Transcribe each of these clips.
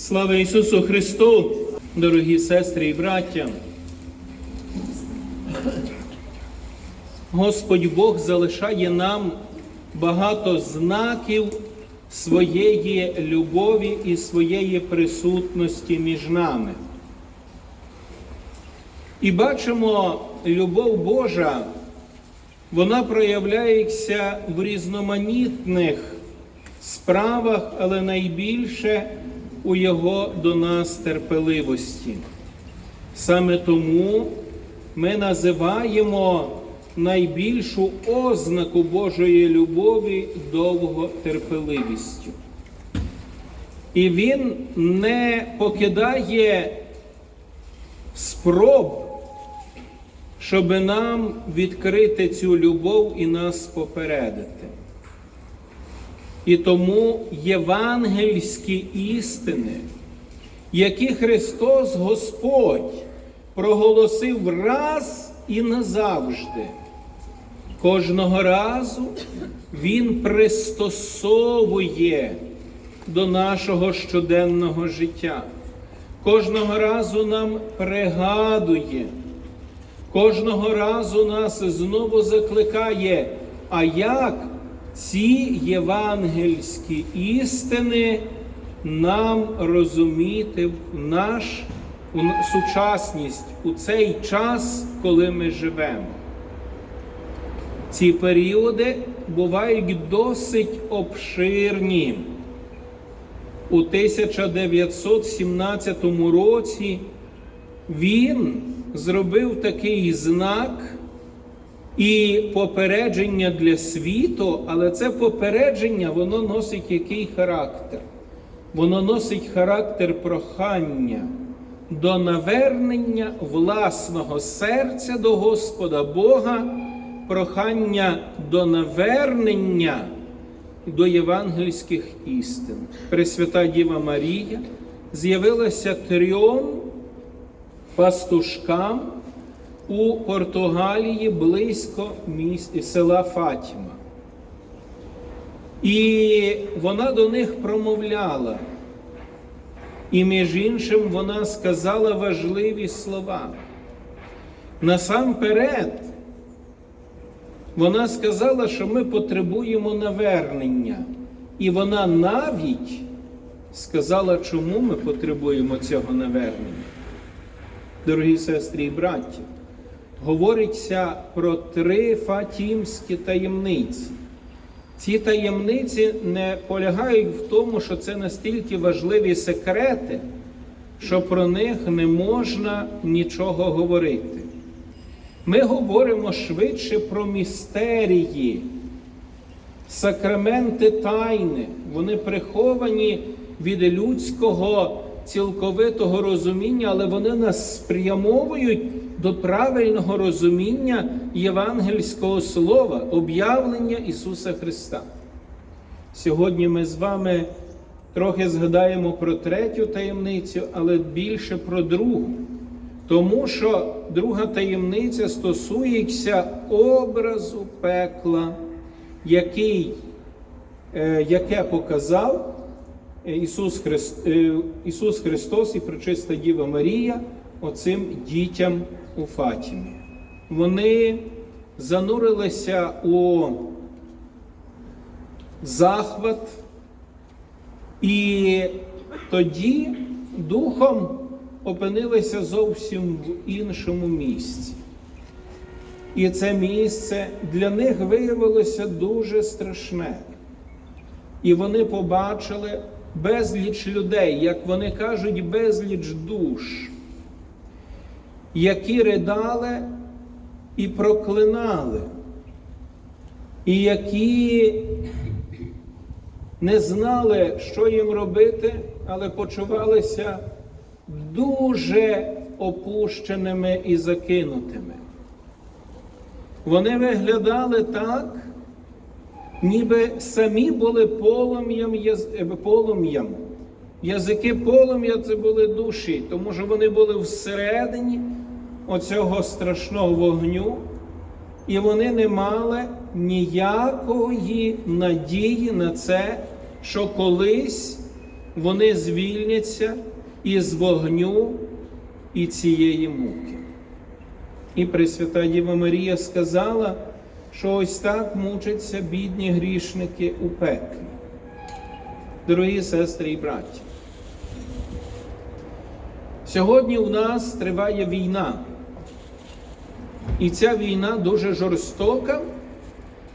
Слава Ісусу Христу, дорогі сестри і браття. Господь Бог залишає нам багато знаків своєї любові і своєї присутності між нами. І бачимо, любов Божа, вона проявляється в різноманітних справах, але найбільше у Його до нас терпеливості. Саме тому ми називаємо найбільшу ознаку Божої любові довготерпеливістю. І Він не покидає спроб, щоб нам відкрити цю любов і нас попередити. І тому євангельські істини, які Христос Господь проголосив раз і назавжди, кожного разу Він пристосовує до нашого щоденного життя. Кожного разу нам пригадує, кожного разу нас знову закликає, а як ці євангельські істини нам розуміти в наш у сучасність у цей час, коли ми живемо. Ці періоди бувають досить обширні. У 1917 році він зробив такий знак і попередження для світу, але це попередження воно носить який характер? Воно носить характер прохання до навернення власного серця до Господа Бога, прохання до навернення до євангельських істин. Пресвята Діва Марія з'явилася трьом пастушкам у Португалії близько села Фатіма. І вона до них промовляла. І між іншим вона сказала важливі слова. Насамперед, вона сказала, що ми потребуємо навернення. І вона навіть сказала, чому ми потребуємо цього навернення. Дорогі сестри і браті, говориться про три фатімські таємниці. Ці таємниці не полягають в тому, що це настільки важливі секрети, що про них не можна нічого говорити. Ми говоримо швидше про містерії, сакраменти тайни, вони приховані від людського цілковитого розуміння, але вони нас спрямовують до правильного розуміння євангельського слова, об'явлення Ісуса Христа. Сьогодні ми з вами трохи згадаємо про третю таємницю, але більше про другу. Тому що друга таємниця стосується образу пекла, який, е, яке показав е, Ісус Христос і Пречиста Діва Марія оцим дітям у Фатімі. Вони занурилися у захват, і тоді духом опинилися зовсім в іншому місці. І це місце для них виявилося дуже страшне. І вони побачили безліч людей, як вони кажуть, безліч душ, які ридали і проклинали, і які не знали, що їм робити, але почувалися дуже опущеними і закинутими. Вони виглядали так, ніби самі були полум'ям, полум'ям. Язики полум'я це були душі, тому що вони були всередині оцього страшного вогню, і вони не мали ніякої надії на це, що колись вони звільняться із вогню і цієї муки. І Пресвята Діва Марія сказала, що ось так мучаться бідні грішники у пеклі. Дорогі сестри і браті, сьогодні у нас триває війна. І ця війна дуже жорстока,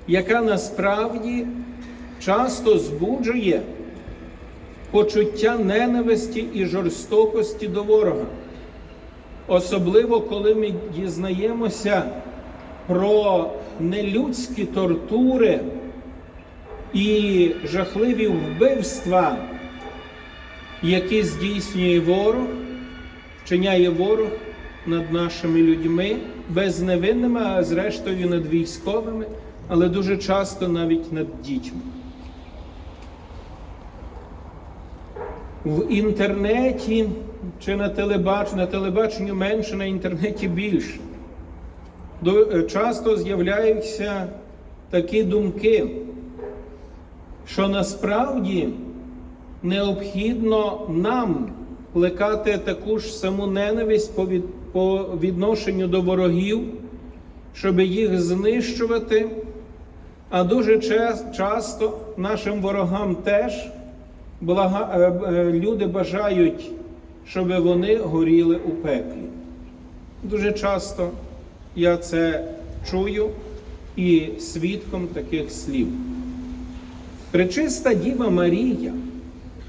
яка насправді часто збуджує почуття ненависті і жорстокості до ворога. Особливо, коли ми дізнаємося про нелюдські тортури і жахливі вбивства, які здійснює ворог, вчиняє ворог над нашими людьми, безневинними, а зрештою над військовими, але дуже часто навіть над дітьми. В інтернеті чи на телебаченні, на телебаченню менше, на інтернеті більше. Часто з'являються такі думки, що насправді необхідно нам плекати таку ж саму ненависть по, від, по відношенню до ворогів, щоб їх знищувати. А дуже часто нашим ворогам теж е, е, люди бажають, щоб вони горіли у пеклі. Дуже часто я це чую і свідком таких слів. Пречиста Діва Марія,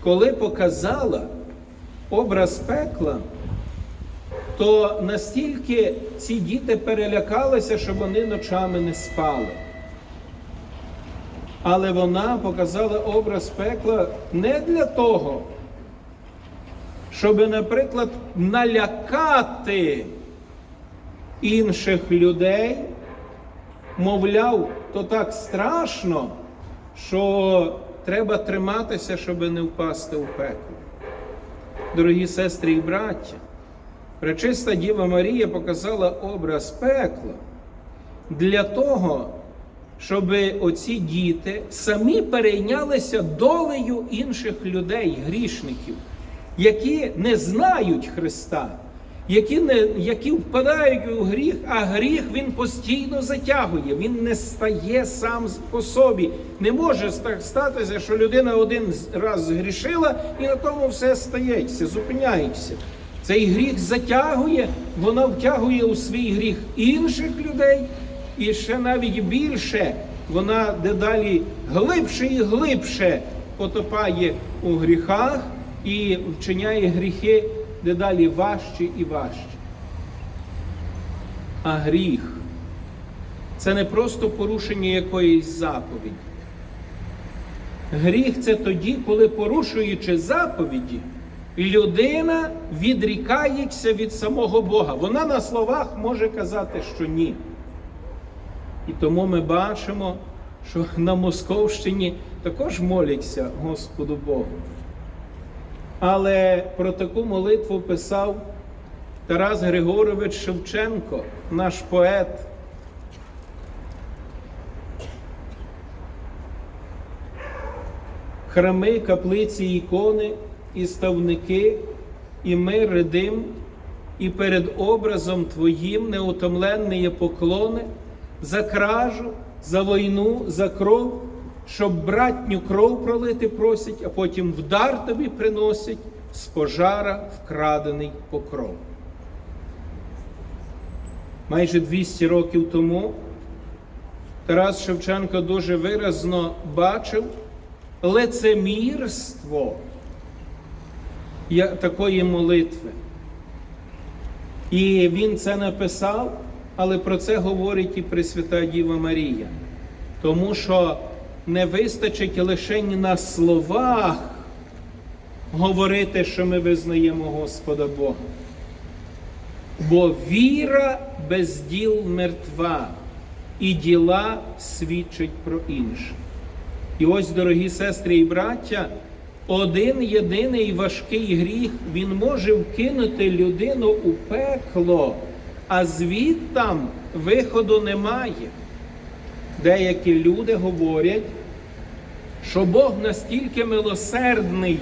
коли показала образ пекла, то настільки ці діти перелякалися, що вони ночами не спали. Але вона показала образ пекла не для того, щоб, наприклад, налякати інших людей, мовляв, то так страшно, що треба триматися, щоб не впасти у пекло. Дорогі сестри і браття, Пречиста Діва Марія показала образ пекла для того, щоб оці діти самі перейнялися долею інших людей, грішників, які не знають Христа, які, не, які впадають у гріх, а гріх він постійно затягує, він не стає сам по собі. Не може так статися, що людина один раз згрішила і на тому все стається, зупиняється. Цей гріх затягує, вона втягує у свій гріх інших людей, і ще навіть більше вона дедалі глибше і глибше потопає у гріхах і вчиняє гріхи дедалі важче і важче. А гріх це не просто порушення якоїсь заповіді. Гріх це тоді, коли порушуючи заповіді, людина відрікається від самого Бога. Вона на словах може казати, що ні. І тому ми бачимо, що на Московщині також моляться Господу Богу. Але про таку молитву писав Тарас Григорович Шевченко, наш поет. Храми, каплиці, ікони і ставники, і ми ридим, і перед образом Твоїм неутомленні поклони за кражу, за війну, за кров, щоб братню кров пролити просять, а потім вдар тобі приносять з пожара вкрадений покров. Майже 200 років тому Тарас Шевченко дуже виразно бачив лицемірство такої молитви. І він це написав, але про це говорить і Пресвята Діва Марія. Тому що не вистачить лише на словах говорити, що ми визнаємо Господа Бога. Бо віра без діл мертва, і діла свідчать про інше. І ось, дорогі сестри і браття, один єдиний важкий гріх він може вкинути людину у пекло, а звідтам виходу немає. Деякі люди говорять, що Бог настільки милосердний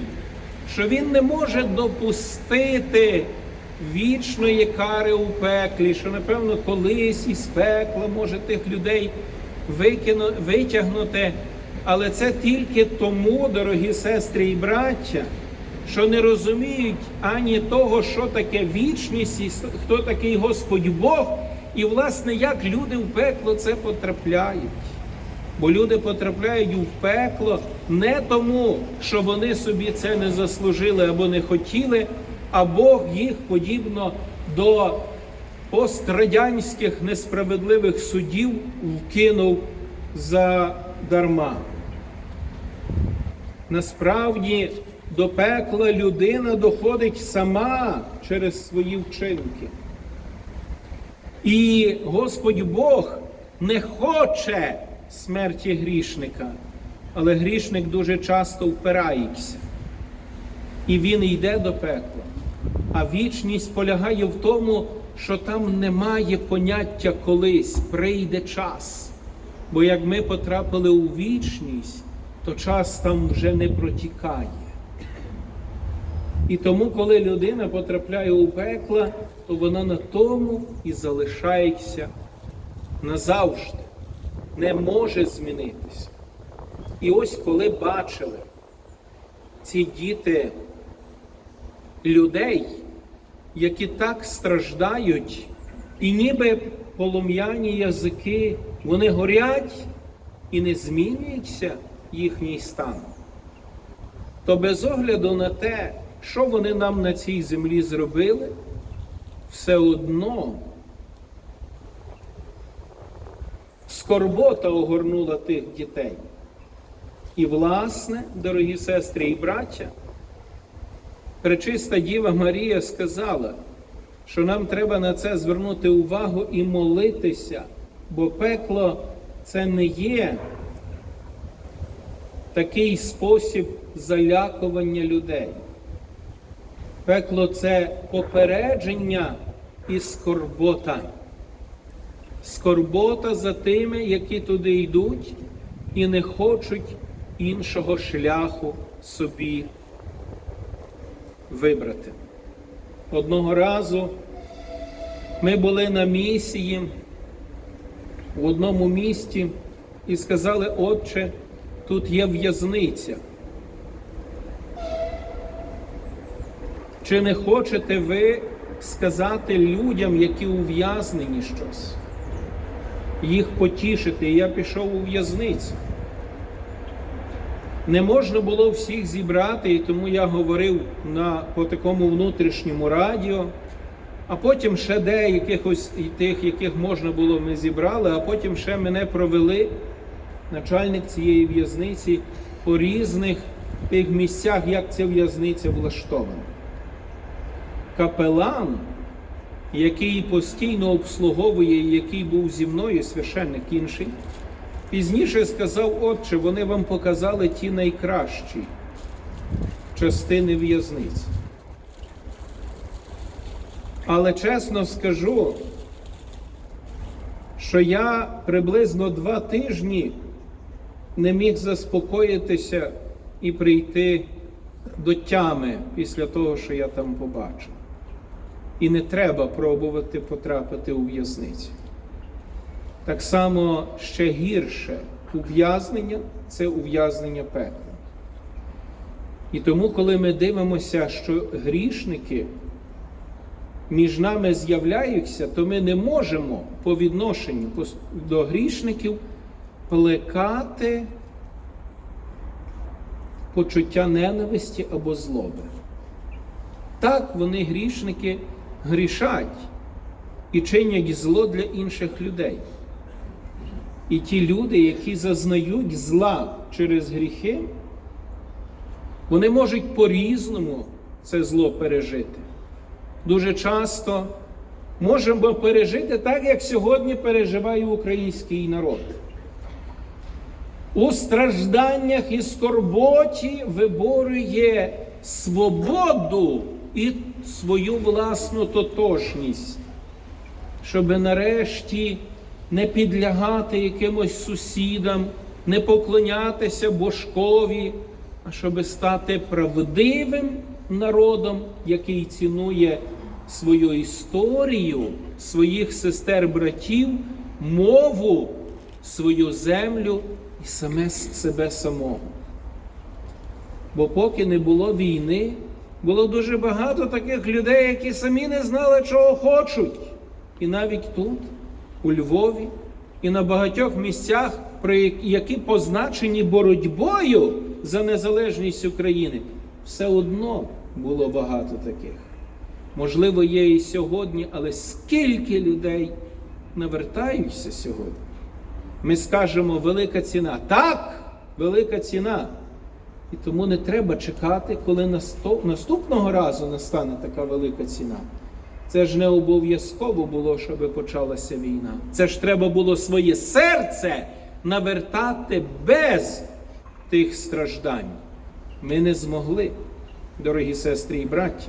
що він не може допустити вічної кари у пеклі, що, напевно, колись із пекла може тих людей викину, витягнути. Але це тільки тому, дорогі сестри і браття, що не розуміють ані того, що таке вічність, і хто такий Господь Бог, і, власне, як люди в пекло це потрапляють. Бо люди потрапляють у пекло не тому, що вони собі це не заслужили або не хотіли, а Бог їх подібно до пострадянських несправедливих судів вкинув за дарма. Насправді до пекла людина доходить сама через свої вчинки. І Господь Бог не хоче смерті грішника, але грішник дуже часто впирається. І він йде до пекла. А вічність полягає в тому, що там немає поняття колись, прийде час. Бо як ми потрапили у вічність, то час там вже не протікає. І тому, коли людина потрапляє у пекла, то вона на тому і залишається назавжди, не може змінитися. І ось коли бачили ці діти людей, які так страждають, і ніби полум'яні язики, вони горять і не змінюється їхній стан, то без огляду на те, що вони нам на цій землі зробили, все одно скорбота огорнула тих дітей. І, власне, дорогі сестри і браття, Пречиста Діва Марія сказала, що нам треба на це звернути увагу і молитися, бо пекло це не є такий спосіб залякування людей. Пекло це попередження і скорбота. Скорбота за тими, які туди йдуть і не хочуть іншого шляху собі вибрати. Одного разу ми були на місії в одному місті і сказали, Отче, тут є в'язниця. Чи не хочете ви сказати людям, які ув'язнені щось, їх потішити? І я пішов у в'язницю. Не можна було всіх зібрати, і тому я говорив на, по такому внутрішньому радіо, а потім ще деяких ось і тих, яких можна було, ми зібрали, а потім ще мене провели начальник цієї в'язниці по різних тих місцях, як ця в'язниця влаштована. Капелан, який постійно обслуговує, який був зі мною, священник інший, пізніше сказав, отче, вони вам показали ті найкращі частини в'язниці. Але чесно скажу, що я приблизно два тижні не міг заспокоїтися і прийти до тями після того, що я там побачив. І не треба пробувати потрапити у в'язницю. Так само ще гірше ув'язнення це ув'язнення пекла. І тому, коли ми дивимося, що грішники між нами з'являються, то ми не можемо по відношенню до грішників плекати почуття ненависті або злоби. Так вони грішники грішать і чинять зло для інших людей. І ті люди, які зазнають зла через гріхи, вони можуть по-різному це зло пережити. Дуже часто можемо пережити так, як сьогодні переживає український народ. У стражданнях і скорботі виборює свободу і свою власну тотожність, щоб нарешті не підлягати якимось сусідам, не поклонятися божкові, а щоб стати правдивим народом, який цінує свою історію, своїх сестер-братів, мову, свою землю і саме себе самого. Бо поки не було війни, було дуже багато таких людей, які самі не знали, чого хочуть. І навіть тут, у Львові, і на багатьох місцях, які позначені боротьбою за незалежність України, все одно було багато таких. Можливо, є і сьогодні, але скільки людей навертаються сьогодні? Ми скажемо велика ціна. Так, велика ціна. І тому не треба чекати, коли наступного разу настане така велика ціна. Це ж не обов'язково було, щоб почалася війна. Це ж треба було своє серце навертати без тих страждань. Ми не змогли, дорогі сестри і браті.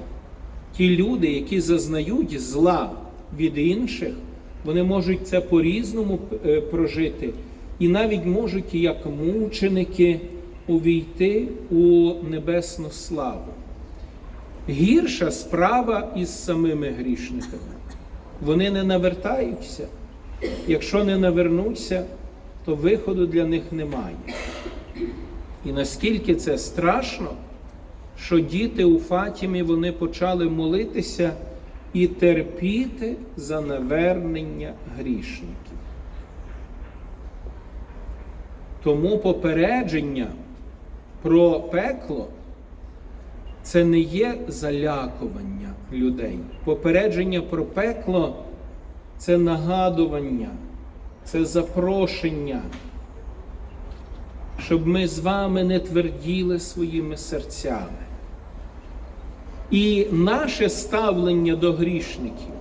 Ті люди, які зазнають зла від інших, вони можуть це по-різному е, прожити, і навіть можуть, як мученики, увійти у небесну славу. Гірша справа із самими грішниками. Вони не навертаються. Якщо не навернуться, то виходу для них немає. І наскільки це страшно, що діти у Фатімі вони почали молитися і терпіти за навернення грішників. Тому попередження про пекло це не є залякування людей. Попередження про пекло це нагадування, це запрошення, щоб ми з вами не тверділи своїми серцями. І наше ставлення до грішників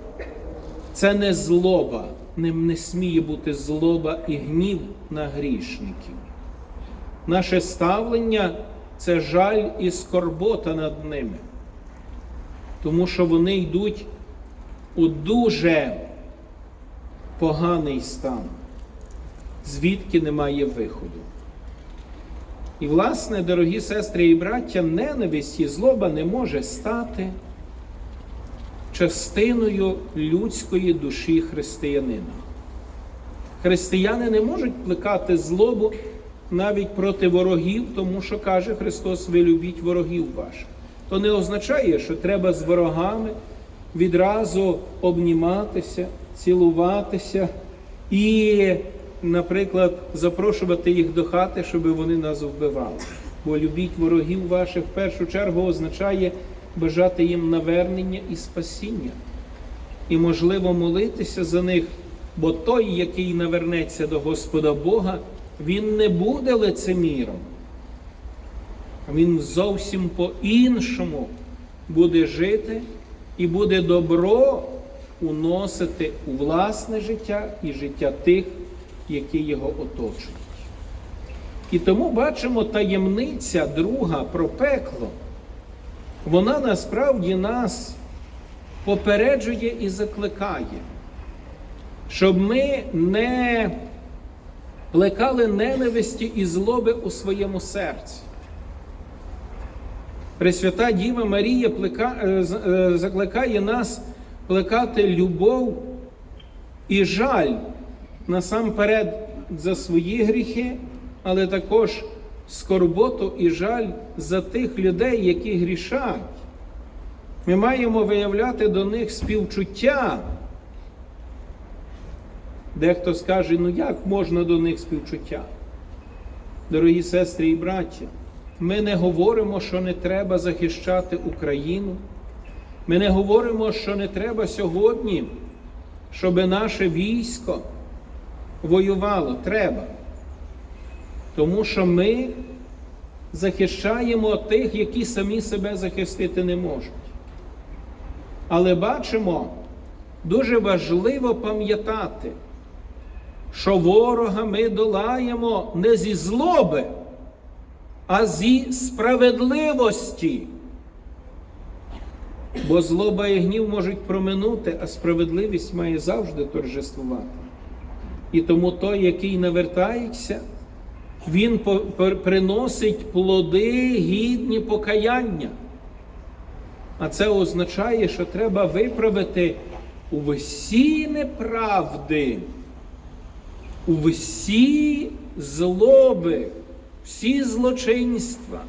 це не злоба, ним не сміє бути злоба і гнів на грішників. Наше ставлення це жаль і скорбота над ними, тому що вони йдуть у дуже поганий стан, звідки немає виходу. І, власне, дорогі сестри і браття, ненависть і злоба не може стати частиною людської душі християнина. Християни не можуть плекати злобу навіть проти ворогів, тому що каже Христос, ви любіть ворогів ваших. То не означає, що треба з ворогами відразу обніматися, цілуватися і, наприклад, запрошувати їх до хати, щоб вони нас вбивали. Бо любіть ворогів ваших в першу чергу означає бажати їм навернення і спасіння. І, можливо, молитися за них, бо той, який навернеться до Господа Бога, він не буде лицеміром. Він зовсім по-іншому буде жити і буде добро уносити у власне життя і життя тих, які його оточують. І тому бачимо таємниця друга про пекло. Вона насправді нас попереджує і закликає, щоб ми не плекали ненависті і злоби у своєму серці. Пресвята Діва Марія плека, е, е, закликає нас плекати любов і жаль насамперед за свої гріхи, але також скорботу і жаль за тих людей, які грішать. Ми маємо виявляти до них співчуття. Дехто скаже, ну як можна до них співчуття? Дорогі сестри і браття, ми не говоримо, що не треба захищати Україну. Ми не говоримо, що не треба сьогодні, щоб наше військо воювало. Треба. Тому що ми захищаємо тих, які самі себе захистити не можуть. Але бачимо, дуже важливо пам'ятати, що ворога ми долаємо не зі злоби, а зі справедливості. Бо злоба і гнів можуть проминути, а справедливість має завжди торжествувати. І тому той, який навертається, Він приносить плоди гідні покаяння. А це означає, що треба виправити усі неправди, усі злоби, всі злочинства,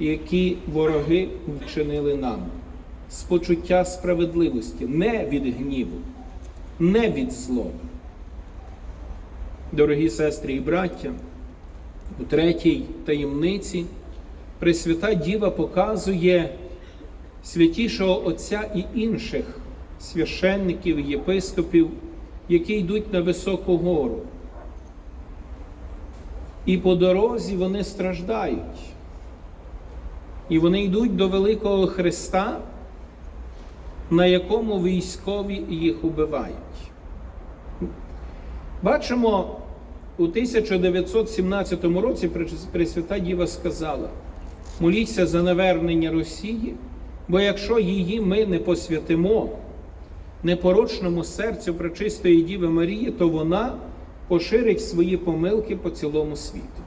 які вороги вчинили нам, з почуття справедливості, не від гніву, не від злоби. Дорогі сестри і браття, у третій таємниці Пресвята Діва показує святішого Отця і інших священників і єпископів, які йдуть на високу гору. І по дорозі вони страждають. І вони йдуть до Великого Христа, на якому військові їх убивають. Бачимо, у 1917 році Пресвята Діва сказала: моліться за навернення Росії, бо якщо її ми не посвятимо непорочному серцю Пречистої Діви Марії, то вона поширить свої помилки по цілому світу.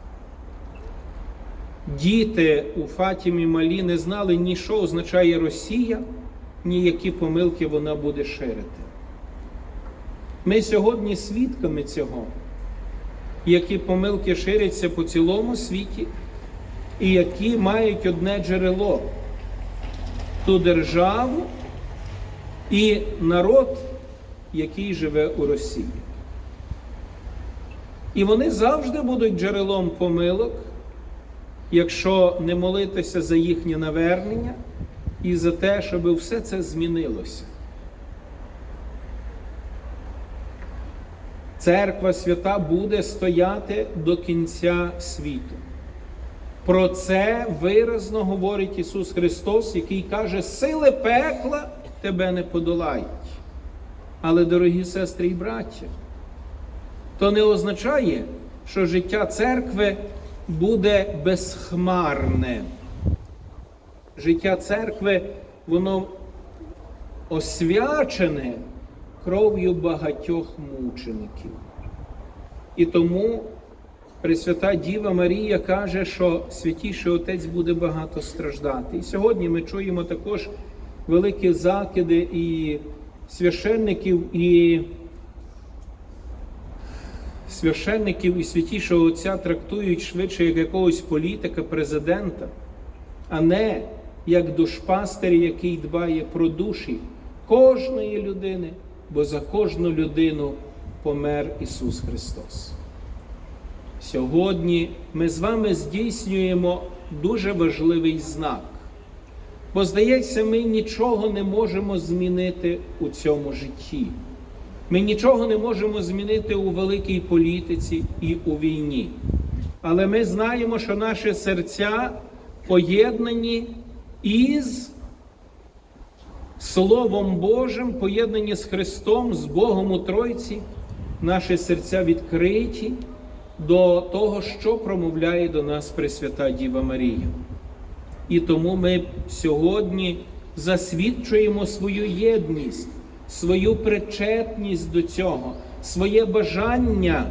Діти у Фатімі Малі не знали ні що означає Росія, ні які помилки вона буде ширити. Ми сьогодні свідками цього, які помилки ширяться по цілому світі, і які мають одне джерело ту державу і народ, який живе у Росії. І вони завжди будуть джерелом помилок, якщо не молитися за їхнє навернення і за те, щоб все це змінилося. Церква свята буде стояти до кінця світу. Про це виразно говорить Ісус Христос, який каже, сили пекла тебе не подолають. Але, дорогі сестри і браття, то не означає, що життя церкви буде безхмарне. Життя церкви, воно освячене кров'ю багатьох мучеників. І тому Пресвята Діва Марія каже, що святіший Отець буде багато страждати. І сьогодні ми чуємо також великі закиди і священників, і священників і святішого Отця трактують швидше як якогось політика, президента, а не як душпастер, який дбає про душі кожної людини, бо за кожну людину помер Ісус Христос. Сьогодні ми з вами здійснюємо дуже важливий знак. Бо, здається, ми нічого не можемо змінити у цьому житті. Ми нічого не можемо змінити у великій політиці і у війні. Але ми знаємо, що наші серця поєднані із Словом Божим, поєднані з Христом, з Богом у Тройці, наші серця відкриті до того, що промовляє до нас Пресвята Діва Марія. І тому ми сьогодні засвідчуємо свою єдність, свою причетність до цього, своє бажання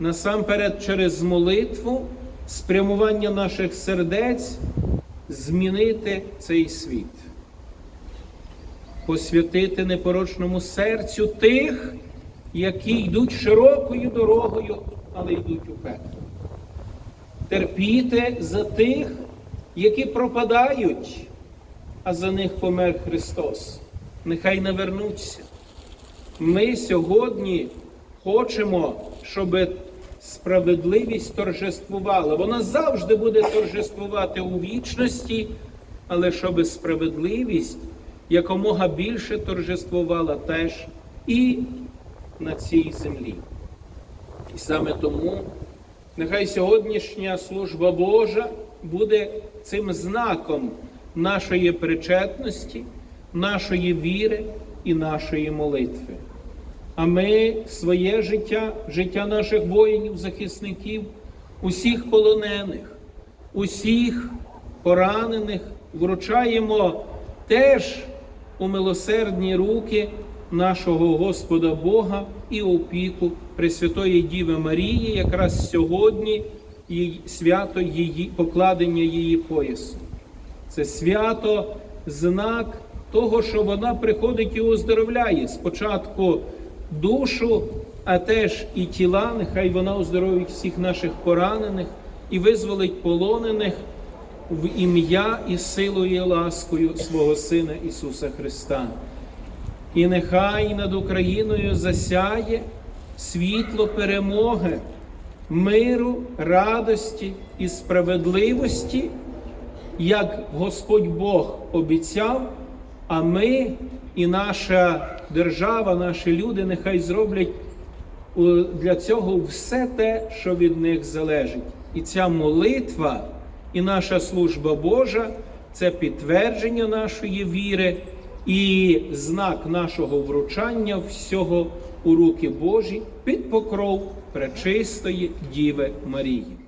насамперед через молитву, спрямування наших сердець змінити цей світ, посвятити непорочному серцю тих, які йдуть широкою дорогою, але йдуть у пекло. Терпіти за тих, які пропадають, а за них помер Христос. Нехай не вернуться. Ми сьогодні хочемо, щоб справедливість торжествувала. Вона завжди буде торжествувати у вічності, але щоб справедливість якомога більше торжествувала теж і на цій землі. І саме тому нехай сьогоднішня служба Божа буде цим знаком нашої причетності, нашої віри і нашої молитви. А ми своє життя, життя наших воїнів, захисників, усіх полонених, усіх поранених вручаємо теж у милосердні руки нашого Господа Бога і опіку Пресвятої Діви Марії, якраз сьогодні її, свято її, покладення її поясу. Це свято знак того, що вона приходить і оздоровляє спочатку душу, а теж і тіла. Нехай вона оздоровить всіх наших поранених і визволить полонених в ім'я і силою і ласкою свого Сина Ісуса Христа. І нехай над Україною засяє світло перемоги, миру, радості і справедливості, як Господь Бог обіцяв, а ми і наша держава, наші люди нехай зроблять для цього все те, що від них залежить. І ця молитва, і наша служба Божа це підтвердження нашої віри і знак нашого вручання всього у руки Божі під покров пречистої Діви Марії.